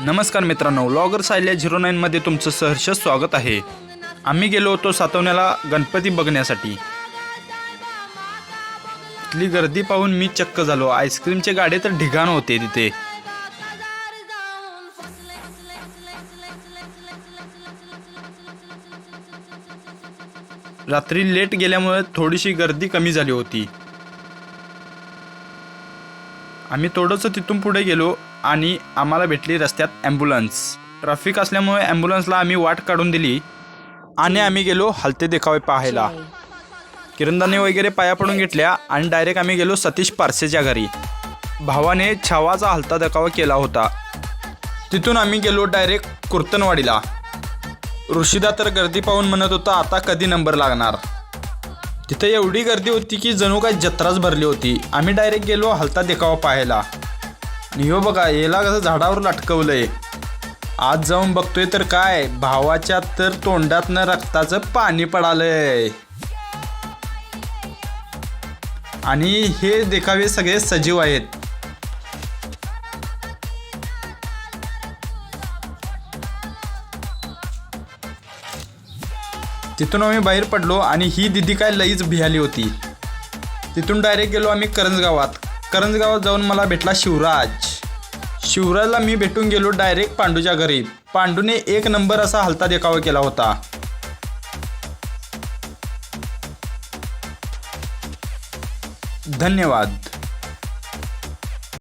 नमस्कार मित्रांनो vlogger सायल्या zero नाईनमध्ये तुमचं सहर्ष स्वागत आहे. आम्ही गेलो होतो सातवण्याला गणपती बघण्यासाठी. तिथली गर्दी पाहून मी चक्क झालो. आईस्क्रीमचे गाडे तर ढिगाण होते तिथे. रात्री लेट गेल्यामुळे थोडीशी गर्दी कमी झाली होती. आम्ही थोडंसं तिथून पुढे गेलो आणि आम्हाला भेटली रस्त्यात ॲम्ब्युलन्स. ट्रॅफिक असल्यामुळे ॲम्ब्युलन्सला आम्ही वाट काढून दिली आणि आम्ही गेलो हलते देखावे पाहायला. किरंदाने वगैरे पाया पडून घेतल्या आणि डायरेक्ट आम्ही गेलो सतीश पारसेच्या घरी. भावाने छावाचा हलता देखावा केला होता. तिथून आम्ही गेलो डायरेक्ट कुर्तनवाडीला. ऋषिदा तर गर्दी पाहून म्हणत होता आता कधी नंबर लागणार? तिथे एवढी गर्दी होती की जणू काय जत्राच भरली होती. आम्ही डायरेक्ट गेलो हलता देखावा पाहायला. आणि हो बघा याला कसं झाडावर लटकवलंय. आज जाऊन बघतोय तर काय भावाच्या तर तोंडातनं रक्ताचं पाणी पडालंय. आणि हे देखावे सगळे सजीव आहेत. तिथून आम्ही बाहेर पडलो आणि ही दिदी काय लईच भियाली होती. तिथून डायरेक्ट गेलो आम्ही करंजगावात. करंजगावात जाऊन मला भेटला शिवराज. शिवराजला मी भेटून गेलो डायरेक्ट पांडूच्या घरी. पांडूने एक नंबर असा हलता देखावा केला होता. धन्यवाद.